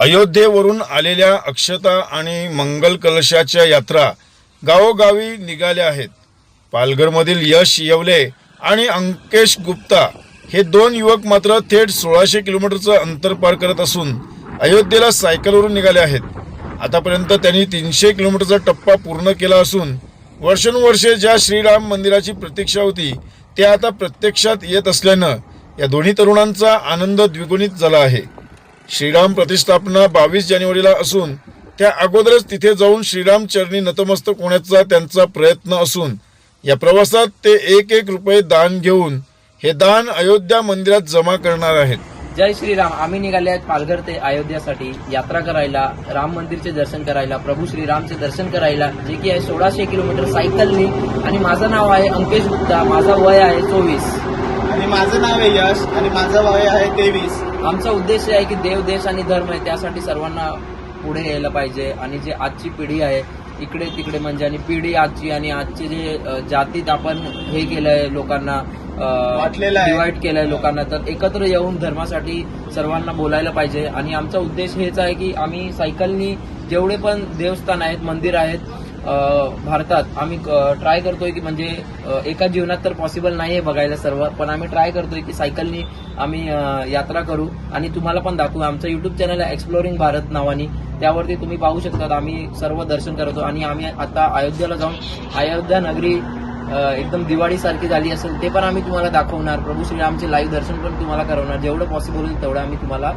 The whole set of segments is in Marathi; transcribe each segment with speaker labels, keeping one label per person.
Speaker 1: अयोध्येवरून आलेल्या अक्षता आणि मंगल कलशाच्या यात्रा गावोगावी निघाल्या आहेत. पालघरमधील यश येवले आणि अंकेश गुप्ता हे दोन युवक मात्र थेट सोळाशे किलोमीटरचं अंतर पार करत असून अयोध्येला सायकलवरून निघाले आहेत. आतापर्यंत त्यांनी तीनशे किलोमीटरचा टप्पा पूर्ण केला असून वर्षानुवर्षे ज्या श्रीराम मंदिराची प्रतीक्षा होती ते आता प्रत्यक्षात येत असल्यानं या दोन्ही तरुणांचा आनंद द्विगुणित झाला आहे. श्रीराम प्रतिष्ठापना बावीस जानेवारीला असून त्या अगोदरच तिथे जाऊन श्रीराम चरणी नतमस्तक होण्याचा त्यांचा प्रयत्न असून या प्रवासात ते एक एक रुपये दान घेऊन हे दान अयोध्या मंदिरात जमा करणार आहेत.
Speaker 2: जय श्रीराम. आम्ही निघाले आहेत पालघर ते अयोध्यासाठी. यात्रा करायला राम मंदिरचे दर्शन करायला प्रभू श्रीरामचे दर्शन करायला जे की आहे सोळाशे किलोमीटर सायकलनी. आणि माझं नाव आहे अंकेश गुप्ता. माझा वय आहे चोवीस.
Speaker 3: माझं नाव आहे यश आणि माझं वय आहे तेवीस.
Speaker 2: आमचा उद्देश आहे की देव देश आणि धर्म आहे त्यासाठी सर्वांना पुढे यायला पाहिजे. आणि जे आजची पिढी आहे इकडे तिकडे म्हणजे आणि पिढी आजची आणि आजचे जे जातीत आपण हे केलंय लोकांना
Speaker 3: वाटलेलं आहे.
Speaker 2: डिवाइड केलंय लोकांना तर एकत्र येऊन धर्मासाठी सर्वांना बोलायला पाहिजे. आणि आमचा उद्देश हेच आहे की आम्ही सायकलनी जेवढे पण देवस्थान आहेत मंदिर आहेत भारतात आम्ही ट्राय करतोय की म्हणजे एका जीवनात तर पॉसिबल नाही आहे बघायला सर्व पण आम्ही ट्राय करतोय की सायकलनी आम्ही यात्रा करू. आणि तुम्हाला पण दाखवू आमचं युट्यूब चॅनल आहे एक्सप्लोरिंग भारत नावाने. त्यावरती तुम्ही पाहू शकता आम्ही सर्व दर्शन करतो. आणि आम्ही आता अयोध्येला जाऊन अयोध्या नगरी एकदम दिवाळीसारखी झाली असेल ते पण आम्ही तुम्हाला दाखवणार. प्रभू श्रीरामचे लाईव्ह दर्शन पण तुम्हाला करवणार. जेवढं पॉसिबल होईल तेवढं आम्ही तुम्हाला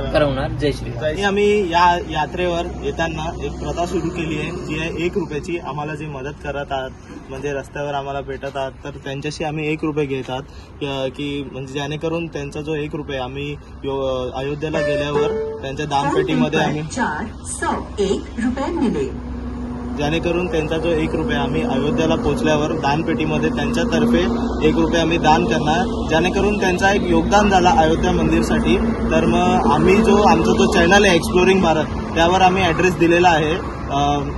Speaker 2: करवणार. जय
Speaker 3: आणि आम्ही या यात्रेवर येताना एक प्रथा सुरू केली आहे जी आहे एक रुपयाची. आम्हाला जे मदत करत आहात म्हणजे रस्त्यावर आम्हाला भेटत आहात तर त्यांच्याशी आम्ही एक रुपये घेत आहात. की- म्हणजे जेणेकरून त्यांचा जो एक रुपये आम्ही यो- अयोध्येला गेल्यावर त्यांच्या दानपेटीमध्ये आम्ही
Speaker 4: चार सौ एक रुपए मिले.
Speaker 3: जेणेकरून त्यांचा जो एक रुपये आम्ही अयोध्येला पोहोचल्यावर दानपेटीमध्ये त्यांच्यातर्फे एक रुपये आम्ही दान करणार. जेणेकरून त्यांचा एक योगदान झाला अयोध्या मंदिरसाठी. तर मग आम्ही जो आमचा जो चॅनल आहे एक्सप्लोरिंग भारत त्यावर आम्ही ॲड्रेस दिलेला आहे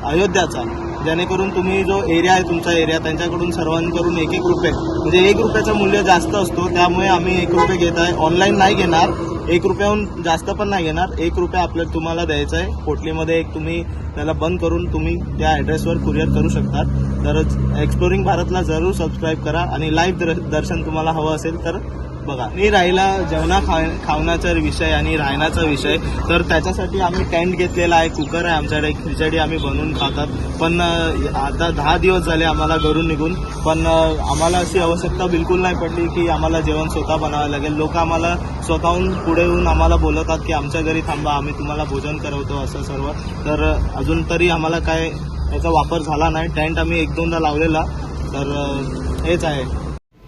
Speaker 3: अयोध्याचा. जेणेकरून तुम्ही जो एरिया आहे तुमचा एरिया त्यांच्याकडून सर्वांकडून एक एक रुपये म्हणजे एक रुपयाचं मूल्य जास्त असतो त्यामुळे आम्ही एक रुपये घेत आहे. ऑनलाईन नाही घेणार एक रुपयाहून जास्त पण नाही घेणार एक रुपया आपल्याला तुम्हाला द्यायचा आहे. पोटलीमध्ये एक तुम्ही त्याला बंद करून तुम्ही त्या ॲड्रेसवर कुरिअर करू शकतात. तर एक्सप्लोरिंग भारतला जरूर सबस्क्राईब करा आणि लाईव्ह दर्शन तुम्हाला हवं असेल तर बघा मी राहिला जेवणा खा खावण्याचा विषय आणि राहण्याचा विषय. तर त्याच्यासाठी आम्ही टेंट घेतलेला आहे कुकर आहे आमच्याकडे खिचडी आम्ही बनवून खातात. पण आता दहा दिवस झाले आम्हाला घरून निघून. पण आम्हाला अशी आवश्यकता बिलकुल नाही पडली की आम्हाला जेवण स्वतः बनावं लागेल. लोक आम्हाला स्वतःहून पुढे येऊन आम्हाला बोलवतात की आमच्या घरी थांबा आम्ही तुम्हाला भोजन करवतो असं सर्व. तर अजून तरी आम्हाला काय याचा वापर झाला नाही. टेंट आम्ही एक दोनदा लावलेला. तर हेच आहे.